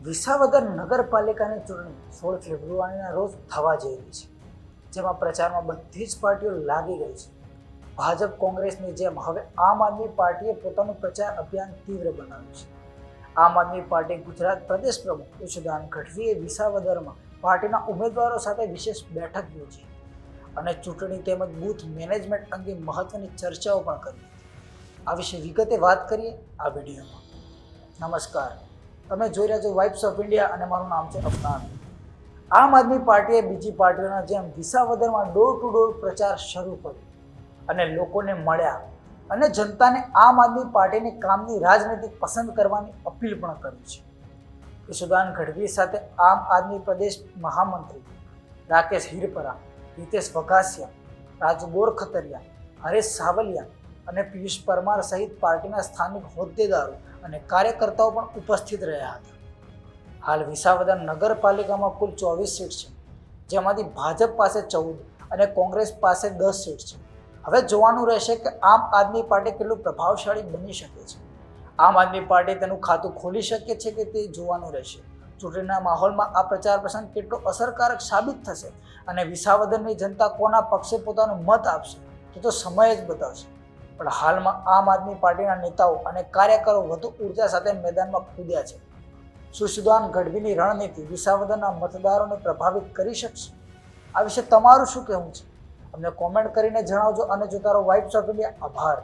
વિસાવદર નગરપાલિકાની ચૂંટણી સોળ ફેબ્રુઆરીના રોજ થવા જઈ રહી છે, જેમાં પ્રચારમાં બધી જ પાર્ટીઓ લાગી ગઈ છે. ભાજપ કોંગ્રેસની જેમ હવે આમ આદમી પાર્ટીએ પોતાનું પ્રચાર અભિયાન તીવ્ર બનાવ્યું છે. આમ આદમી પાર્ટી ગુજરાત પ્રદેશ પ્રમુખ યશુદાન ગઢવીએ વિસાવદરમાં પાર્ટીના ઉમેદવારો સાથે વિશેષ બેઠક યોજી અને ચૂંટણી તેમજ બૂથ મેનેજમેન્ટ અંગે મહત્વની ચર્ચાઓ પણ કરી આ વિશે વિગતે વાત કરીએ આ વિડીયોમાં. નમસ્કાર. તમે જોઈ રહ્યા છો વાઇબ્સ ઓફ ઇન્ડિયા અને મારું નામ છે અફનાન આમ આદમી પાર્ટીએ બીજી પાર્ટીઓના જેમ વિસાવદરમાં ડોર ટુ ડોર પ્રચાર શરૂ કર્યો અને લોકોને મળ્યા અને જનતાને આમ આદમી પાર્ટીની કામની રાજનીતિ પસંદ કરવાની અપીલ પણ કરી છે. યશુદાન ગઢવી સાથે આમ આદમી પ્રદેશ મહામંત્રી રાકેશ હિરપરા, હિતેશ વઘાસિયા, રાજુ ગોરખતરિયા, હરેશ સાવલિયા અને પિયુષ પરમાર સહિત પાર્ટીના સ્થાનિક હોદ્દેદારો અને કાર્યકર્તાઓ પણ ઉપસ્થિત રહ્યા હતા. હાલ વિસાવદર નગરપાલિકામાં કુલ ચોવીસ સીટ છે, જેમાંથી ભાજપ પાસે ચૌદ અને કોંગ્રેસ પાસે દસ સીટ છે. હવે જોવાનું રહેશે કે આમ આદમી પાર્ટી કેટલું પ્રભાવશાળી બની શકે છે. આમ આદમી પાર્ટી તેનું ખાતું ખોલી શકે છે કે તે જોવાનું રહેશે? ચૂંટણીના માહોલમાં આ પ્રચાર પ્રસંગ કેટલો અસરકારક સાબિત થશે? અને વિસાવદરની જનતા કોના પક્ષે પોતાનો મત આપશે? તે તો સમય જ બતાવશે. પણ હાલમાં આમ આદમી પાર્ટીના નેતાઓ અને કાર્યકરો વધુ ઊર્જા સાથે મેદાનમાં કૂદ્યા છે. સુશુદાન ગઢવીની રણનીતિ વિસાવદરના મતદારોને પ્રભાવિત કરી શકશે? આ વિશે તમારું શું કહેવું છે? અમને કોમેન્ટ કરીને જણાવજો અને જો તારો વાઇબ્સ ઓફ ઇન્ડિયા આભાર.